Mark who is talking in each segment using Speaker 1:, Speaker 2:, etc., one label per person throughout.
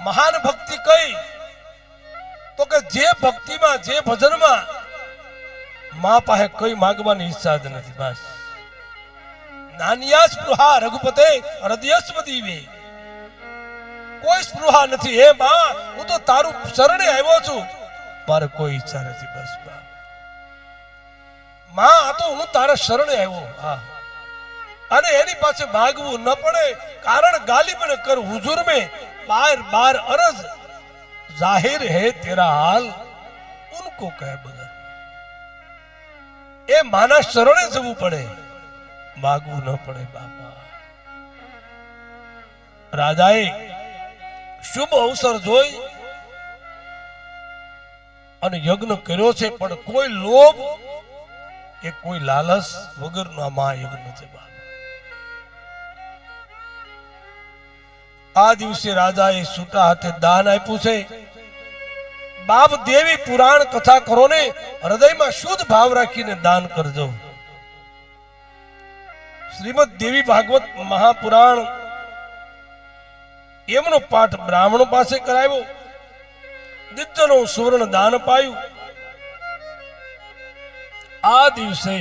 Speaker 1: મહાન ભક્તિ કઈ? તો કે જે ભક્તિમાં, જે ભજનમાં મા પાસે કઈ માગવાની ઈચ્છા જ નથી, બસ. નાનિયા સ્પૃહા રઘુપતે હૃદયસ્પતિ કોઈ સ્પૃહા નથી. હે મા, હું તો તારું શરણે આવ્યો છું. મારે કોઈ ઈચ્છા નથી, બસમાં, આ તો હું તારા શરણે આવ્યો. હા. અને એની પાસે માગવું ન પડે, કારણ ગાલી પણ કર હુજુર में बार बार अरज जाहिर है तेरा हाल उनको कह बगैर એ માના શરણે જવું પડે માગવું ન પડે બાપા રાજાએ શુભ અવસર જોઈ અને યજ્ઞ કર્યો છે પણ કોઈ લોભ કે કોઈ લાલચ વગરનો આ મહાયજ્ઞ છે બાપ આ દિવસે રાજાએ છૂટા હાથે દાન આપ્યું છે. બાપ દેવી પુરાણ કથા કરો ને હૃદયમાં શુદ્ધ ભાવ રાખીને દાન કરજો. શ્રીમદ દેવી ભાગવત મહાપુરાણ એમનો પાઠ બ્રાહ્મણો પાસે કરાવ્યો. દિત્યનો સુવર્ણ દાન પાયું આ દિવસે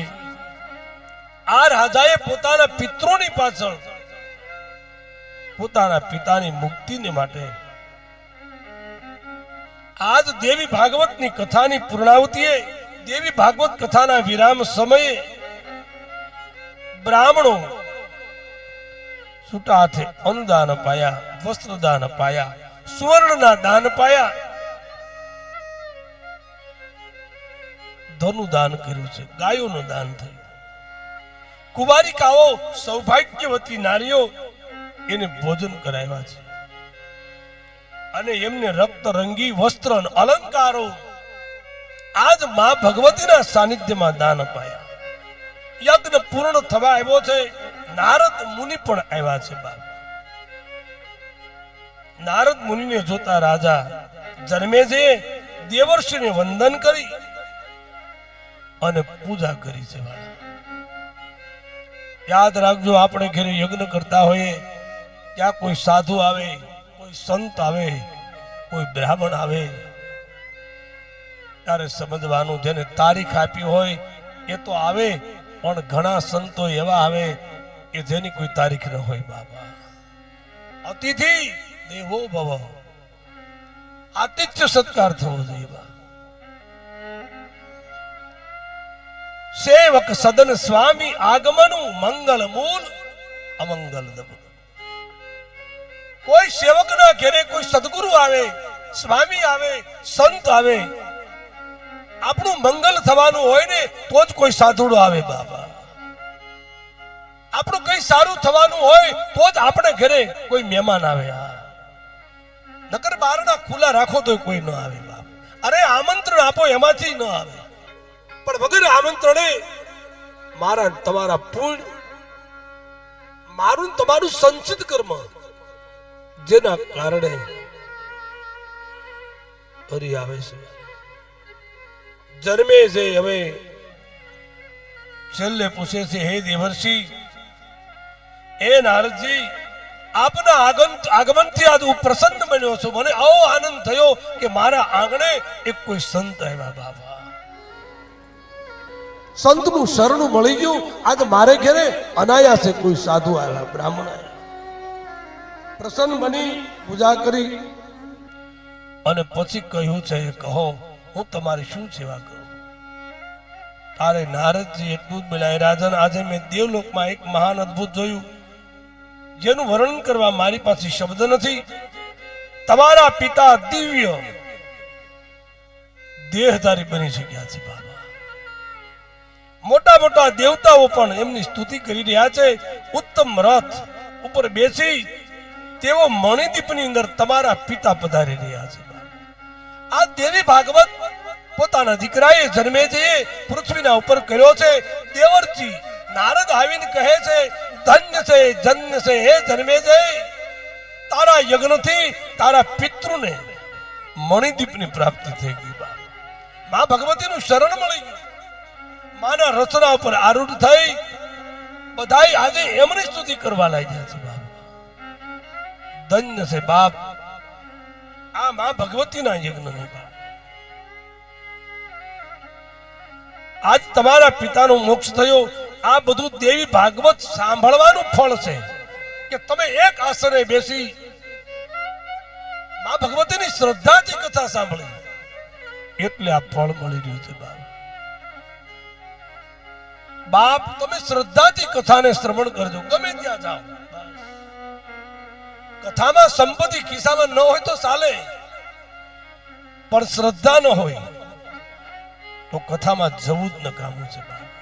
Speaker 1: આ રાજાએ પોતાના પિત્રોની પાછળ પોતાના પિતાની મુક્તિને માટે. આજ દેવી ભાગવતની કથાની પૂર્ણાવતીએ દેવી ભાગવત કથાના વિરામ સમયે બ્રાહ્મણો છૂટા હાથે અન્નદાન પાયા, વસ્ત્રદાન પાયા, સુવર્ણના દાન પાયા. ધનુ દાન કર્યું છે, ગાયોનું દાન થયું. કુમારિકાઓ સૌભાગ્યવતી નારીઓ એને ભોજન કરાવ્યા છે. અને એમને રક્ત, રંગી, વસ્ત્ર અલંકારો આજ મા ભગવતીના સાનિધ્યમાં દાન અપાયા. યજ્ઞ પૂર્ણ થવા આવ્યો છે. નારદ મુનિ પણ આવ્યા છે બાપ. નારદ મુનિને જોતા રાજા જન્મે છે દેવર્ષિને વંદન કરી અને પૂજા કરી છે યાદ રાખજો, આપણે ઘરે યજ્ઞ કરતા હોઈએ ત્યાં કોઈ સાધુ આવે, કોઈ સંત આવે, કોઈ બ્રાહ્મણ આવે, ત્યારે સમજવાનું જેને તારીખ આપી હોય એ તો આવે, પણ ઘણા સંતો એવા આવે કે જેની કોઈ તારીખ ન હોય બાબા. અતિથિ દેવો ભવ. આતિથ્ય સત્કાર થવો જોઈએ સેવક સદન સ્વામી આગમનું મંગલ મૂલ, અમંગલ દબ કોઈ સેવક ના ઘેરે કોઈ સદગુરુ આવે, સ્વામી આવે, સંત આવે, આપણું મંગલ થવાનું હોય ને તો જ કોઈ સાધુડો આવે બાબા. આપણું કઈ સારું થવાનું હોય તો જ આપણે ઘરે કોઈ મહેમાન આવે હા નકર બારણા ખુલ્લા રાખો તો કોઈ ન આવે બાપ. અરે આમંત્રણ આપો એમાંથી ન આવે. પણ વગર આમંત્રણે મારા તમારા પૂર્ણ, મારું તમારું સંચિત કર્મ જેના કારણે ફરી આવે છે. જન્મે છે હવે છેલ્લે પૂછે છે, હે દેવર્ષિ, એ નારદજી, આપના આગમન આગમનથી આજ હું પ્રસન્ન બન્યો છું. મને આવો આનંદ થયો કે મારા આંગણે એક કોઈ સંત આવ્યા, બાબા. સંતનું શરણું મળી ગયું. આજે મારે ઘરે અનાયાસે કોઈ સાધુ આવ્યા, બ્રાહ્મણ આવ્યા. પ્રસન્ન બની પૂજા કરી. અને પછી કહ્યું છે, કહો, હું તમારી શું સેવા કરું? તારે નારદજી એટલું જ બોલાય રાજન, આજે મેં દેવલોકમાં એક મહાન અદ્ભુત જોયું. જેનું વર્ણન કરવા મારી પાસે શબ્દ નથી. તમારા પિતા દિવ્ય દેહધારી બની શક્યા છે, બાબા. મોટા મોટા દેવતાઓ પણ એમની સ્તુતિ કરી રહ્યા છે. ઉત્તમ રથ ઉપર બેસી તેઓ મણિદીપની અંદર તમારા પિતા પધારી રહ્યા છે. આ દેવી ભાગવત પોતાના દીકરાએ જન્મે છે પૃથ્વીના ઉપર કર્યો છે. દેવરજી નારદ આવીને કહે છે, ધન્ય છે, જન્ય છે, હે જન્મે છે તારા યજ્ઞથી તારા પિતૃને મણિદીપની પ્રાપ્તિ થઈ ગઈ મા ભગવતીનું શરણ મળી ગયું. માના રચના ઉપર આરૂઢ થઈ, બધાય આજે એમની સ્તુતિ કરવા લાગ્યા છે ધન્ય છે બાપ. આ માં ભગવતીના યજ્ઞની બાપ. આજ તમારા પિતાનો મોક્ષ થયો. આ બધું દેવી ભાગવત સાંભળવાનું ફળ છે કે તમે એક આસને બેસી મા ભગવતીની શ્રદ્ધાથી કથા સાંભળી. એટલે આ ફળ મળી રહ્યું છે બાપ. બાપ, તમે શ્રદ્ધાથી કથાને શ્રવણ કરજો. ગમે ત્યાં જાઓ. કથામાં સંપત્તિ ખિસ્સામાં ન હોય તો ચાલે. પણ શ્રદ્ધા ન હોય તો કથામાં જવું જ નકામું છે બાપ.